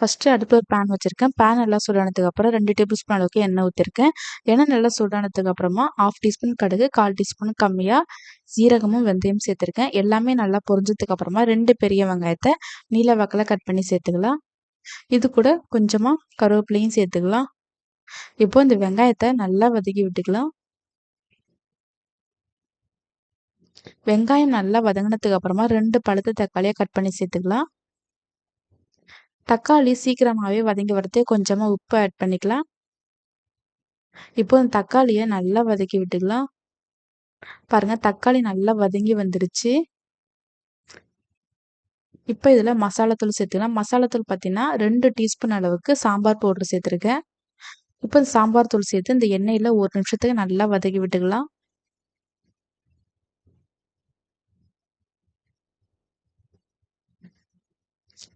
First அடுப்பில் ஒரு pan வச்சுருக்கேன். பேன் நல்லா சூடானதுக்கு அப்புறம் ரெண்டு டேபிள் ஸ்பூன் அளவுக்கு எண்ணெய் ஊற்றிருக்கேன் எண்ணெய் நல்லா சூடானதுக்கு அப்புறமா ஆஃப் டீஸ்பூன் கடுகு கால் டீஸ்பூன் கம்மியாக சீரகமும் வெந்தயம் சேர்த்துருக்கேன். எல்லாமே நல்லா பொரிஞ்சதுக்கு அப்புறமா ரெண்டு பெரிய வெங்காயத்தை நீல வாக்கில் கட் பண்ணி சேர்த்துக்கலாம். இது கூட கொஞ்சமாக கருவேப்பிலையும் சேர்த்துக்கலாம். இப்போ இந்த வெங்காயத்தை நல்லா வதக்கி விட்டுக்கலாம். வெங்காயம் நல்லா வதங்கினதுக்கு அப்புறமா ரெண்டு பழுத்த தக்காளியை கட் பண்ணி சேர்த்துக்கலாம். தக்காளி சீக்கிரமாகவே வதங்கி வரது கொஞ்சமாக உப்பு ஆட் பண்ணிக்கலாம். இப்போ இந்த தக்காளியை நல்லா வதக்கி விட்டுக்கலாம். பாருங்கள் தக்காளி நல்லா வதங்கி வந்துருச்சு. இப்போ இதில் மசாலாத்தூள் சேர்த்துக்கலாம். மசாலாத்தூள் பார்த்தீங்கன்னா ரெண்டு டீஸ்பூன் அளவுக்கு சாம்பார் பவுடர் சேர்த்துருக்கேன். இப்போ இந்த சாம்பார் தூள் சேர்த்து இந்த எண்ணெயில் ஒரு நிமிஷத்துக்கு நல்லா வதக்கி விட்டுக்கலாம்.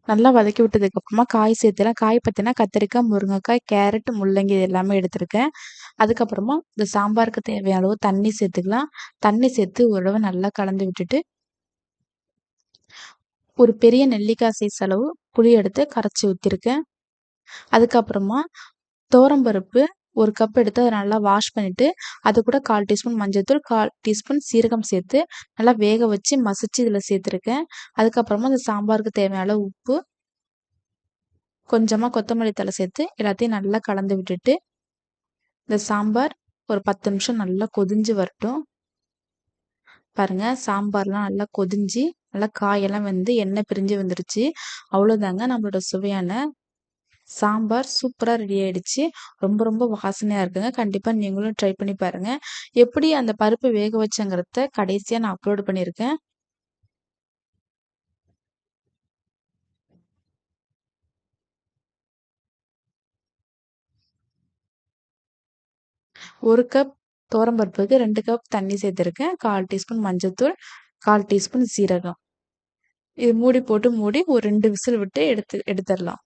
நல்லா வதக்கி விட்டதுக்கு அப்புறமா காய் சேர்த்துலாம். காய் பார்த்தீங்கன்னா கத்திரிக்காய் முருங்கைக்காய் கேரட் முள்ளங்கி இது எல்லாமே எடுத்திருக்கேன். அதுக்கப்புறமா இந்த சாம்பாருக்கு தேவையான அளவு தண்ணி சேர்த்துக்கலாம். தண்ணி சேர்த்து ஒரு தடவை நல்லா கலந்து விட்டுட்டு ஒரு பெரிய நெல்லிக்காய் சைஸ் அளவு புளி எடுத்து கரைச்சி ஊற்றிருக்கேன் அதுக்கப்புறமா தோரம்பருப்பு ஒரு கப் எடுத்து அதை நல்லா வாஷ் பண்ணிவிட்டு அது கூட கால் டீஸ்பூன் மஞ்சள்தூள் கால் டீஸ்பூன் சீரகம் சேர்த்து நல்லா வேக வச்சு மசிச்சு இதில் சேர்த்துருக்கேன். அதுக்கப்புறமா அந்த சாம்பாருக்கு தேவையான உப்பு கொஞ்சமாக கொத்தமல்லி தழை சேர்த்து எல்லாத்தையும் நல்லா கலந்து விட்டுட்டு இந்த சாம்பார் ஒரு பத்து நிமிஷம் நல்லா கொதிஞ்சு வரட்டும். பாருங்கள் சாம்பார்லாம் நல்லா கொதிஞ்சு நல்லா காயெல்லாம் வந்து எண்ணெய் பிரிஞ்சு வந்துருச்சு. அவ்வளோதாங்க நம்மளோட சுவையான சாம்பார் சூப்பராக ரெடி ஆயிடுச்சு. ரொம்ப ரொம்ப வாசனையாக இருக்குங்க. கண்டிப்பாக நீங்களும் ட்ரை பண்ணி பாருங்கள் எப்படி அந்த பருப்பு வேக வச்சங்கிறத கடைசியாக நான் அப்லோட் பண்ணியிருக்கேன். ஒரு கப் தோரம்பருப்புக்கு ரெண்டு கப் தண்ணி சேர்த்துருக்கேன். கால் டீஸ்பூன் மஞ்சத்தூள் கால் டீஸ்பூன் சீரகம். இது மூடி போட்டு மூடி ஒரு ரெண்டு விசில் விட்டு எடுத்து எடுத்துடலாம்.